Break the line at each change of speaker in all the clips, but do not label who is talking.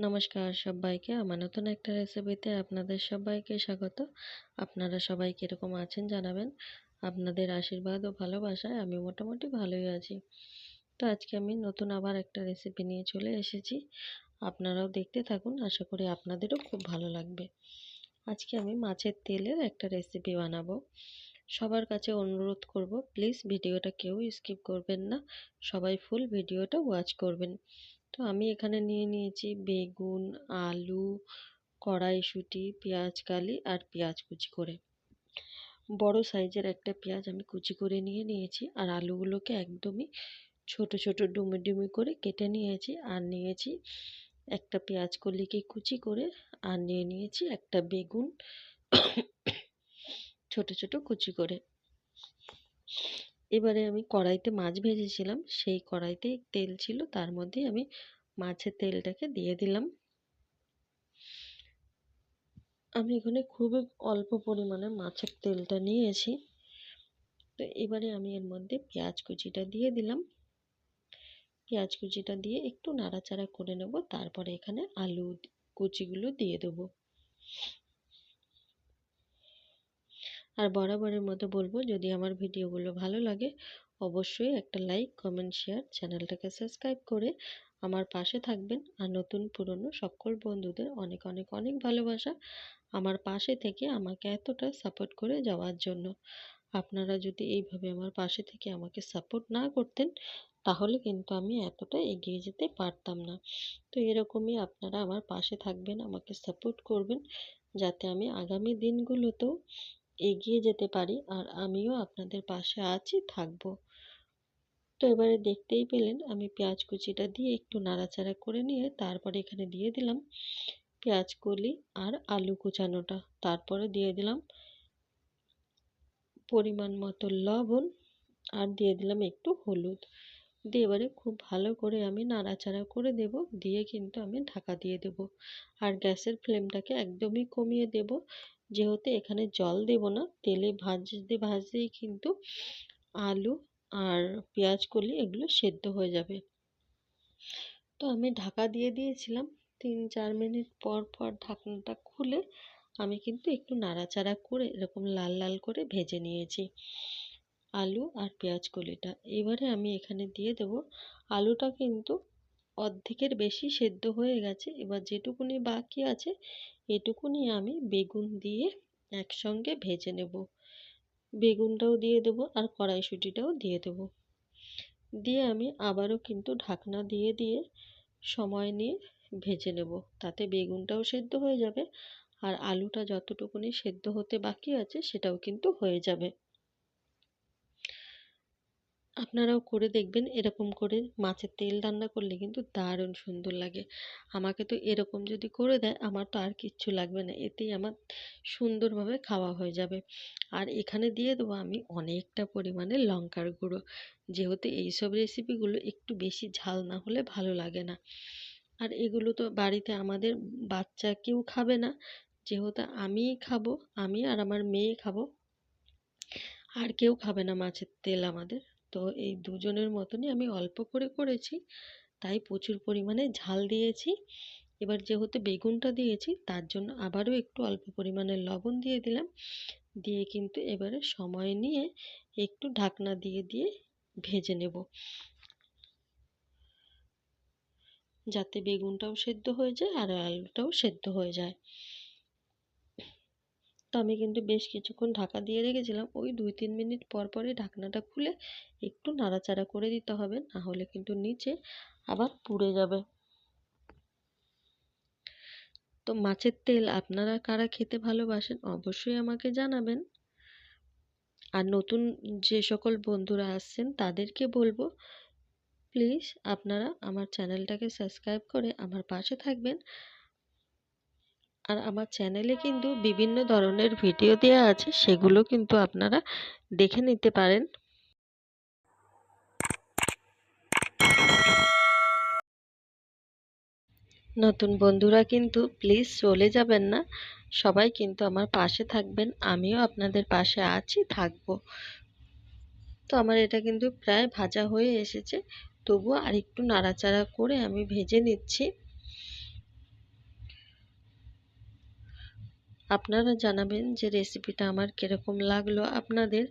নমস্কার সবাইকে। আমার নতুন একটা রেসিপিতে আপনাদের সবাইকে স্বাগত। আপনারা সবাই কীরকম আছেন জানাবেন। আপনাদের আশীর্বাদ ও ভালোবাসায় আমি মোটামুটি ভালোই আছি। তো আজকে আমি নতুন আবার একটা রেসিপি নিয়ে চলে এসেছি। আপনারাও দেখতে থাকুন, আশা করি আপনাদেরও খুব ভালো লাগবে। আজকে আমি মাছের তেলের একটা রেসিপি বানাবো। সবার কাছে অনুরোধ করব প্লিজ ভিডিওটা কেউ স্কিপ করবেন না। সবাই ফুল ভিডিওটা ওয়াচ করবেন। তো আমি এখানে নিয়ে নিয়েছি বেগুন, আলু, কড়াইশুঁটি, পেঁয়াজ, কালি আর পেঁয়াজ কুচি করে। বড় সাইজের একটা পেঁয়াজ আমি কুচি করে নিয়ে নিয়েছি আর আলুগুলোকে একদমই ছোট ছোট ডুমি ডুমি করে কেটে নিয়েছি আর নিয়েছি একটা পেঁয়াজ কলিকে কুচি করে আর নিয়ে নিয়েছি একটা বেগুন ছোট ছোট কুচি করে। এবারে আমি কড়াইতে মাছ ভেজেছিলাম, সেই কড়াইতে তেল ছিল, তার মধ্যে আমি মাছের তেলটাকে দিয়ে দিলাম। আমি এখানে খুবই অল্প পরিমাণে মাছের তেলটা নিয়েছি। তো এবারে আমি এর মধ্যে পেঁয়াজ কুচিটা দিয়ে দিলাম। পেঁয়াজ কুচিটা দিয়ে একটু নাড়াচাড়া করে নেব, তারপরে এখানে আলু কুচিগুলো দিয়ে দেবো। আর বরাবরের মতো বলব, যদি আমার ভিডিওগুলো ভালো লাগে, অবশ্যই একটা লাইক কমেন্ট শেয়ার চ্যানেলটাকে সাবস্ক্রাইব করে আমার পাশে থাকবেন। আর নতুন পুরনো সকল বন্ধুদের অনেক অনেক অনেক ভালোবাসা আমার পাশে থেকে আমাকে এতটা সাপোর্ট করে যাওয়ার জন্য। আপনারা যদি এইভাবে আমার পাশে থেকে আমাকে সাপোর্ট না করতেন, তাহলে কিন্তু আমি এতটা এগিয়ে যেতে পারতাম না। তো এরকমই আপনারা আমার পাশে থাকবেন, আমাকে সাপোর্ট করবেন, যাতে আমি আগামী দিনগুলোতেও এগিয়ে যেতে পারি আর আমিও আপনাদের পাশে আছি, থাকব। তো এবারে দেখতেই পেলেন আমি পেঁয়াজ কুচিটা দিয়ে একটু নাড়াচাড়া করে নিয়ে তারপরে এখানে দিয়ে দিলাম পেঁয়াজ কলি আর আলু কুচানোটা। তারপরে দিয়ে দিলাম পরিমাণ মতো লবণ আর দিয়ে দিলাম একটু হলুদ। দিয়ে এবারে খুব ভালো করে আমি নাড়াচাড়া করে দেব, দিয়ে কিন্তু আমি ঢাকা দিয়ে দেব। আর গ্যাসের ফ্লেমটাকে একদমই কমিয়ে দেব যেহেতু এখানে জল দেব না, তেলে ভাজতে, ভাজতেই কিন্তু আলু আর পেঁয়াজ কলি এগুলো সেদ্ধ হয়ে যাবে। তো আমি ঢাকা দিয়ে দিয়েছিলাম। তিন, চার মিনিট পর পর ঢাকনাটা খুলে আমি কিন্তু একটু নাড়াচাড়া করে এরকম লাল লাল করে ভেজে নিয়েছি আলু আর পেঁয়াজ কলিটা। এবারে আমি এখানে দিয়ে দেব আলুটা কিন্তু অর্ধেকের বেশি সেদ্ধ হয়ে গেছে। এবার যেটুকুনি বাকি আছে এটুকুনি আমি বেগুন দিয়ে একসঙ্গে ভেজে নেব। বেগুনটাও দিয়ে দেব আর কড়াইশুঁটিটাও দিয়ে দেব। দিয়ে আমি আবারও কিন্তু ঢাকনা দিয়ে দিয়ে সময় নিয়ে ভেজে নেব। তাতে বেগুনটাও সেদ্ধ হয়ে যাবে আর আলুটা যতটুকুনি সেদ্ধ হতে বাকি আছে সেটাও কিন্তু হয়ে যাবে। আপনারাও করে দেখবেন, এরকম করে মাছের তেল রান্না করলে কিন্তু দারুণ সুন্দর লাগে। আমাকে তো এরকম যদি করে দেয়, আমার তো আর কিচ্ছু লাগবে না। এতেই আমার সুন্দরভাবে খাওয়া হয়ে যাবে। আর এখানে দিয়ে দেবো আমি অনেকটা পরিমাণে লঙ্কার গুঁড়ো। যেহেতু এইসব রেসিপিগুলো একটু বেশি ঝাল না হলে ভালো লাগে না। আর এগুলো তো বাড়িতে আমাদের বাচ্চা কেউ খাবে না। যেহেতু আমিই খাব, আমি আর আমার মেয়ে খাব, আর কেউ খাবে না মাছের তেল আমাদের। তো এই দুজনের মতনই আমি অল্প করে করেছি, তাই প্রচুর পরিমাণে ঝাল দিয়েছি। এবার যেহেতু বেগুনটা দিয়েছি, তার জন্য আবারও একটু অল্প পরিমাণে লবণ দিয়ে দিলাম। দিয়ে কিন্তু এবারে সময় নিয়ে একটু ঢাকনা দিয়ে দিয়ে ভেজে নেব। যাতে বেগুনটাও সেদ্ধ হয়ে যায় আর আলুটাও সেদ্ধ হয়ে যায়। তো আমি কিন্তু বেশ কিছুক্ষণ ঢাকা দিয়ে রেখেছিলাম। ওই দুই তিন মিনিট পর পরই ঢাকনাটা খুলে একটু নাড়াচাড়া করে দিতে হবে, না হলে কিন্তু নিচে আবার পুড়ে যাবে। তো মাছের তেল আপনারা কারা খেতে ভালোবাসেন অবশ্যই আমাকে জানাবেন। আর নতুন যে সকল বন্ধুরা আসছেন তাদেরকে বলব, প্লিজ আপনারা আমার চ্যানেলটাকে সাবস্ক্রাইব করে আমার পাশে থাকবেন। আর আমার চ্যানেলে কিন্তু বিভিন্ন ধরনের ভিডিও দেওয়া আছে, সেগুলো কিন্তু আপনারা দেখে নিতে পারেন। নতুন বন্ধুরা কিন্তু প্লিজ চলে যাবেন না। সবাই কিন্তু আমার পাশে থাকবেন, আমিও আপনাদের পাশে আছি, থাকব। তো আমার এটা কিন্তু প্রায় ভাজা হয়ে এসেছে, তবুও আর একটু নাড়াচাড়া করে আমি ভেজে নিচ্ছি। আপনারা জানাবেন যে রেসিপিটা আমার কীরকম লাগল আপনাদের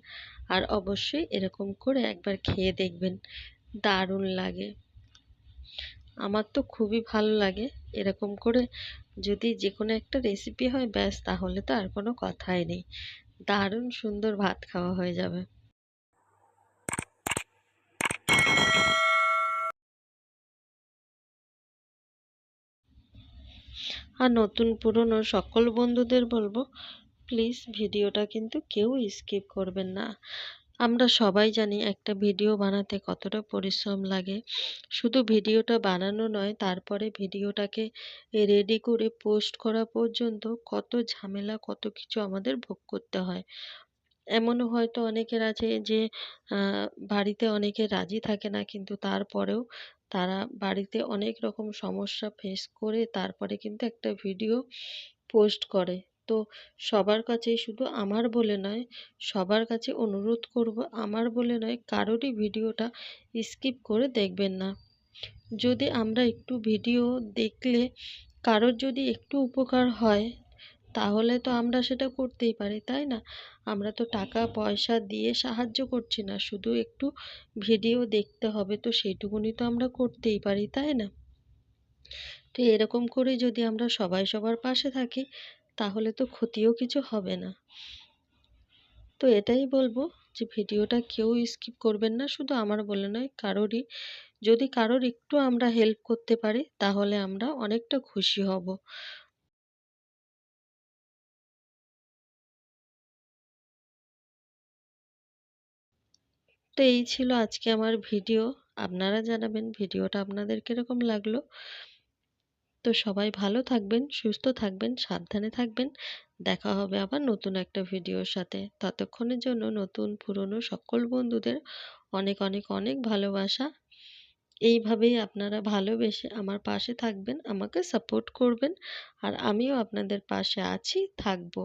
আর অবশ্যই এরকম করে একবার খেয়ে দেখবেন। দারুণ লাগে। আমার তো খুবই ভালো লাগে এরকম করে যদি যে কোনো একটা রেসিপি হয়, ব্যাস তাহলে তো আর কোনো কথাই নেই। দারুণ সুন্দর ভাত খাওয়া হয়ে যাবে। আর নতুন পুরনো সকল বন্ধুদের বলব প্লিজ ভিডিওটা কিন্তু কেউ স্কিপ করবেন না। আমরা সবাই জানি একটা ভিডিও বানাতে কতটা পরিশ্রম লাগে। শুধু ভিডিওটা বানানো নয়, তারপরে ভিডিওটাকে রেডি করে পোস্ট করা পর্যন্ত কত ঝামেলা, কত কিছু আমাদের ভোগ করতে হয়। এমনও হয়তো অনেকের আছে যে বাড়িতে অনেকে রাজি থাকে না, কিন্তু তারপরেও তারা বাড়িতে অনেক রকম সমস্যা ফেস করে তারপরে কিন্তু একটা ভিডিও পোস্ট করে। তো সবার কাছেই শুধু আমার বলে নয়, সবার কাছে অনুরোধ করব আমার বলে নয়, কারোরই ভিডিওটা স্কিপ করে দেখবেন না। যদি আমরা একটু ভিডিও দেখলে কারোর যদি একটু উপকার হয় তাহলে তো আমরা সেটা করতেই পারি তাই না? আমরা তো টাকা পয়সা দিয়ে সাহায্য করছি না শুধু একটু ভিডিও দেখতে হবে তো সেইটুকুনি তো আমরা করতেই পারি তাই না? তো এরকম করে যদি আমরা সবাই সবার পাশে থাকি তাহলে তো ক্ষতিও কিছু হবে না। তো এটাই বলব যে ভিডিওটা কেউ স্কিপ করবেন না শুধু আমার বলে নয় কারোরই। যদি কারোর একটু আমরা হেল্প করতে পারি তাহলে আমরা অনেকটা খুশি হব। তো এই ছিল আজকে আমার ভিডিও। আপনারা জানাবেন ভিডিওটা আপনাদের কীরকম লাগল। তো সবাই ভালো থাকবেন, সুস্থ থাকবেন, সাবধানে থাকবেন। দেখা হবে আবার নতুন একটা ভিডিওর সাথে। ততক্ষণের জন্য নতুন, পুরনো সকল বন্ধুদের অনেক অনেক অনেক ভালোবাসা। এইভাবেই আপনারা ভালোবেসে আমার পাশে থাকবেন, আমাকে সাপোর্ট করবেন। আর আমিও আপনাদের পাশে আছি, থাকব।